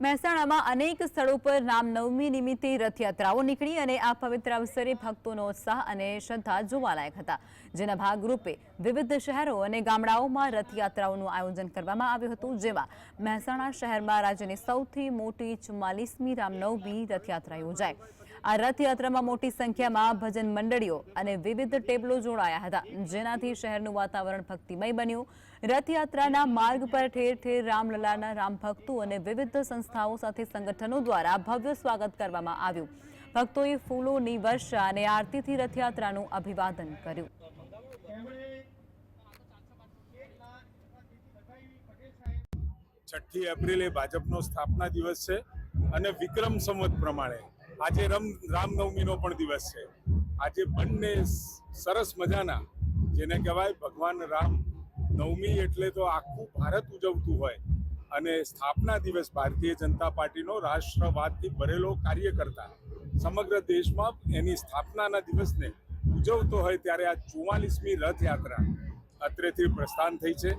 મહેસાણામાં અનેક સ્થળો પર રામનવમી નિમિત્તે રથયાત્રાઓ નીકળી અને આ પવિત્ર અવસરે ભક્તોનો ઉત્સાહ અને શ્રદ્ધા જોવાલાયક હતા. જેના ભાગરૂપે વિવિધ શહેરો અને ગામડાઓમાં રથયાત્રાઓનું આયોજન કરવામાં આવ્યું હતું. જેમાં મહેસાણા શહેરમાં રાજ્યની સૌથી મોટી ચુમ્માલીસમી રામનવમી રથયાત્રા યોજાઈ. આ રથયાત્રામાં મોટી સંખ્યામાં ભજન મંડળીઓ અને વિવિધ ટેબલો જોડાયા હતા. જેનાથી શહેરનું વાતાવરણ ભક્તિમય બન્યું. રથયાત્રાના માર્ગ પર ઠેર ઠેર રામલલાના રામ ભક્તો અને વિવિધ સંસ્થાઓ સાથે સંગઠનો દ્વારા ભવ્ય સ્વાગત કરવામાં આવ્યું. ભક્તોએ ફૂલોની વર્ષા અને આરતીથી રથયાત્રાનું અભિવાદન કર્યું. છઠ્ઠી એપ્રિલે ભાજપનો સ્થાપના દિવસ છે અને વિક્રમ સંવત પ્રમાણે. આજે રમ રામનવમીનો પણ દિવસ છે. આજે બંને સરસ મજાના જેને કહેવાય ભગવાન રામ નવમી એટલે તો આખું ભારત ઉજવતું હોય અને સ્થાપના દિવસ ભારતીય જનતા પાર્ટીનો રાષ્ટ્રવાદથી ભરેલો કાર્યકર્તા સમગ્ર દેશમાં એની સ્થાપનાના દિવસને ઉજવતો હોય ત્યારે આ ચુમ્માલીસમી રથયાત્રા અત્રેથી પ્રસ્થાન થઈ છે.